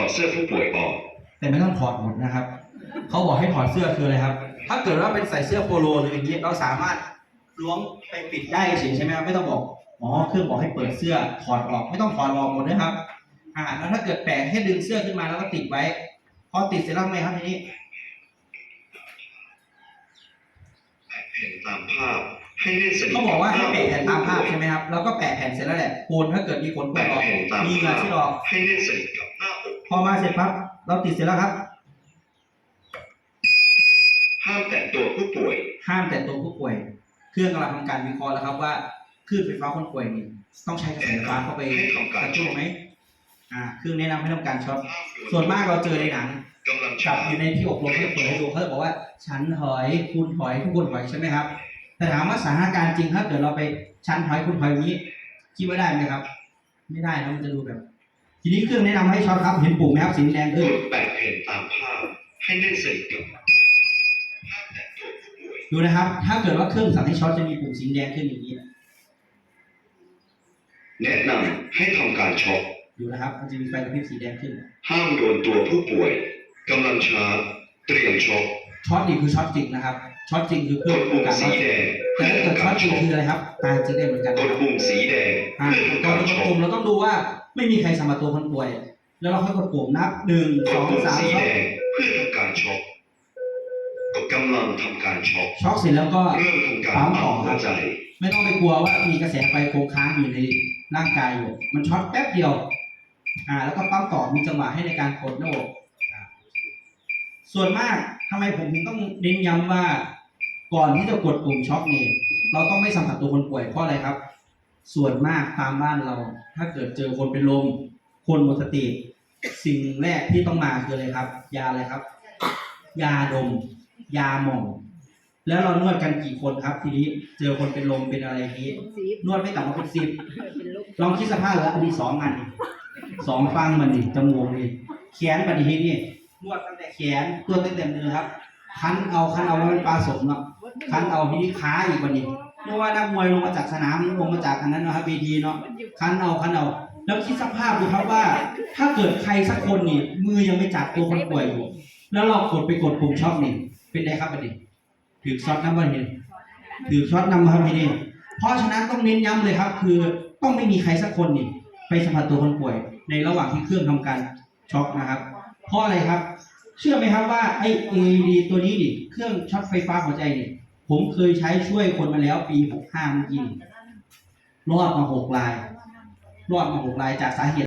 อดเสื้อผู้ป่วยออกแต่ไม่ต้องถอดหมดนะครับ เขาบอกให้ถอดเสื้อคืออะไรครับ ถ้าเกิดว่าเป็นใส่เสื้อโปโลหรืออย่างนี้เราสามารถล้วงไปปิดได้เฉยใช่ไหมครับไม่ต้องบอกอ๋อเครื่องบอกให้เปิดเสื้อถอดออก ไม่ต้องถอดออกหมดนะครับ อ่าแล้วถ้าเกิดแปะแค่ดึงเสื้อขึ้นมาแล้วก็ติดไว้ พอติดเสร็จแล้วทำไงครับทีนี้แผ่นตามภาพให้แน่นสนิทเขาบอกว่าให้แปะแผ่นตามภาพใช่ไหมครับแล้วก็แปะแผ่นเสร็จแล้วแหละโคนถ้าเกิดมีขนเปิดแปะออกแผ่นตามมีเหงื่ภาอพที่ออกให้แน่นสนิทกับหน้าอก พอมาเสร็จปั๊บเราติดเสร็จแล้วครับ ห้ามแตะตัวผู้ป่วย ห้ามแต่ตัวผู้ป่วย เครื่องกำลังทำการวิเคราะห์แล้วครับว่าคลื่นไฟฟ้าคนป่วยนี่ต้องใช้กระแสไฟฟ้าเข้าไปให้ทำกการระช็ตุ้อนกไหมอ่าเครื่องแนะนำให้ทำการช็อตส่วนมากเราเจอในหนังกำลังจับอยู่ในที่อบรมที่เปิดให้ดูเขาจะบอกว่า ฉันถอยคุณถอยทุกคนถอยใช่ไหมครับ แต่ถามว่าสถานการณ์จริงถ้าเกิดเราไปฉันถอยคุณถอยอย่างนี้คิดว่าได้ไหมครับ ไม่ได้นะมันจะดูแบบ ทีนี้เครื่องแนะนำให้ช็อตครับ เห็นปุ่มไหมครับสีแดงกขึ้นดแปะแผ่นตามภาพ ให้แน่นสนิทกับห้ามแตะตัวผู้ป่วย ดูนะครับ ถ้าเกิดว่าเครื่องสั่งให้ช็อตจะมีปุ่มสีแดงขึ้นอย่างนี้ แนะนำให้ทำการช็อกดูนะครับมันจะมีไฟกระพริบสีแดงขึ้น ห้ามโดนตัวผู้ป่วยกำลังชาร์จเตรียมช็อกช็อตนี่คือช็อตจริงนะครับ ช็อตจริงคือเคกรื่องดดูปุ่มการสีช็อตแดงแต่ถ้าเกิดช็อตจริงคืออะไรครับ ตายจริงได้เหมือนกันกนะดครับปุ่มสีแดงอ่าเพื่อทำก่อนการจะกดช็อกปุ่มเราต้องดูว่า ไม่มีใครสัมผัสตัวคนป่วย แล้วเราค่อยกดปุ่มนับหนึ่งกสดองปุ่มสามสีช็อแดตงเพื่อทำการช็อกกดกำลังทำการช็อกช็อกเสร็จแล้วก็เริ่มทำการปั๊มปั๊ต่อมคหัรัวบใจ ไม่ต้องไปกลัวว่ามีกระแสไฟโคงค้างอยู่ในร่างกายอยู่มันช็อตแป๊บเดียว อ่า แล้วก็ปั๊มต่อมีจังหวะให้ในการกดหน้าอกอ่าส่วนมากทำไมผมถึงต้องเน้นย้ำว่า ก่อนที่จะกดปุ่มช็อคเนี่ยเราต้องไม่สัมผัสตัวคนป่วยเพราะอะไรครับ ส่วนมากตามบ้านเรา ถ้าเกิดเจอคนเป็นลม คนหมดสติ สิ่งแรกที่ต้องมาคืออะไรครับ ยาอะไรครับ ยาดม ยาหม่อง แล้วเรานวดกันกี่คนครับ ทีนี้เจอคนเป็นลมเป็นอะไรอย่างนี้สีนวดไม่ต่ำกว่าเป็นสิบเป็นลูกลองคิดสภาพแล้วอันนี้สองอันสองฟังมันนี่จมูกนี่แขนปฏิทินนี่นวดตั้งแต่แขนนวดตั้งแต่มือครับ คันเอาคันเอาไว้เป็นปลาสมเนาะคันเอาทีนี้ขาอีกวันนี้ เพราะว่านักมวยลงมาจากสนามลงมาจากอันนั้นนะครับเวทีเนาะคันเอาคันเอาแล้วคิดสภาพดูครับว่า ถ้าเกิดใครสักคนนี่มือยังไม่จับตัวคนป่วยอยู่ แล้วเรากดไปกดปุ่มช็อคนี่เป็นไงครับบัดนี้ถือช็อตน้ำบัดนี้ถือช็อตน้ำครับพี่นี่เพราะฉะนั้นต้องเน้นย้ำเลยครับ คือต้องไม่มีใครสักคนนี่ไปสัมผัสตัวคนป่วย ในระหว่างที่เครื่องทำการช็อคนะครับ เพราะอะไรครับ เชื่อไหมครับว่าไอ้ AED ตัวนี้นี่เครื่องช็อตไฟฟ้าหัวใจนี่ ผมเคยใช้ช่วยคนมาแล้วปี65เมื่อกี้รอดมาหกราย รอดมาหกรายจากสาเหตุ